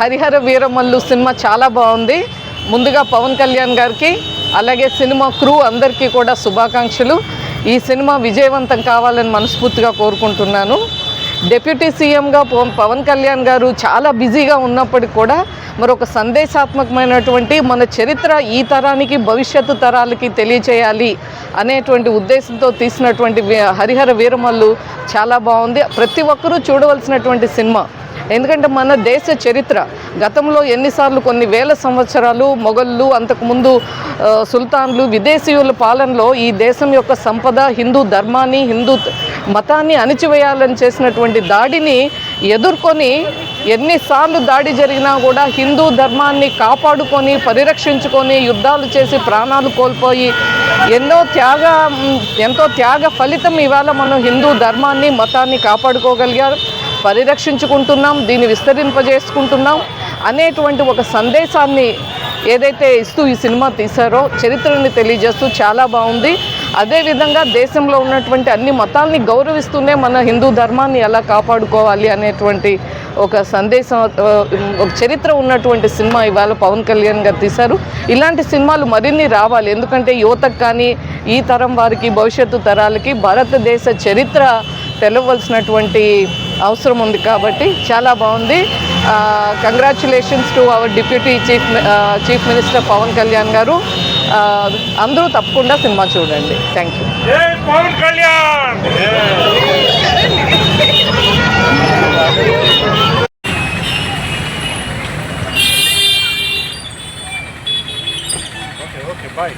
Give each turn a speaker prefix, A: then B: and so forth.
A: Harihara Veeramallu cinema చాలా బాగుంది. ముందుగా పవన్ కళ్యాణ్ గారికి అలాగే సినిమా క్రూ అందరికీ కూడా శుభాకాంక్షలు. ఈ సినిమా విజయవంతం కావాలని మనస్ఫూర్తిగా కోరుకుంటున్నాను. డిప్యూటీ సీఎంగా పవన్ కళ్యాణ్ గారు చాలా బిజీగా ఉన్నప్పటికీ కూడా మరొక సందేశాత్మకమైనటువంటి మన చరిత్ర ఈ తరానికి భవిష్యత్తు తరాలకి తెలియచేయాలి అనేటువంటి ఉద్దేశంతో తీసినటువంటి హరిహర వీరమల్లు చాలా బాగుంది. ప్రతి ఒక్కరూ చూడవలసినటువంటి సినిమా ఎందుకంటే మన దేశ చరిత్ర గతంలో ఎన్నిసార్లు కొన్ని వేల సంవత్సరాలు మొఘళ్ళు అంతకుముందు సుల్తాన్లు విదేశీయుల పాలనలో ఈ దేశం యొక్క సంపద హిందూ ధర్మాన్ని హిందూ మతాన్ని అణిచివేయాలని చేసినటువంటి దాడిని ఎదుర్కొని ఎన్నిసార్లు దాడి జరిగినా కూడా హిందూ ధర్మాన్ని కాపాడుకొని పరిరక్షించుకొని యుద్ధాలు చేసి ప్రాణాలు కోల్పోయి ఎన్నో త్యాగ ఎంతో త్యాగ ఫలితం ఇవాళ మనం హిందూ ధర్మాన్ని మతాన్ని కాపాడుకోగలిగారు. పరిరక్షించుకుంటున్నాం దీన్ని విస్తరింపజేసుకుంటున్నాం అనేటువంటి ఒక సందేశాన్ని ఏదైతే ఇస్తూ ఈ సినిమా తీశారో చరిత్రని తెలియజేస్తూ చాలా బాగుంది. అదేవిధంగా దేశంలో ఉన్నటువంటి అన్ని మతాల్ని గౌరవిస్తూనే మన హిందూ ధర్మాన్ని ఎలా కాపాడుకోవాలి అనేటువంటి ఒక సందేశం ఒక చరిత్ర ఉన్నటువంటి సినిమా ఇవాళ పవన్ కళ్యాణ్ గారు తీశారు. ఇలాంటి సినిమాలు మరిన్ని రావాలి. ఎందుకంటే యువతకు కానీ ఈ తరం వారికి భవిష్యత్తు తరాలకి భారతదేశ చరిత్ర తెలవలసినటువంటి అవసరం ఉంది కాబట్టి చాలా బాగుంది. Congratulations to our deputy chief chief minister Pawan Kalyan garu. అందరూ తప్పకుండా సినిమా చూడండి. Thank you
B: Jai Pawan Kalyan! Okay okay bye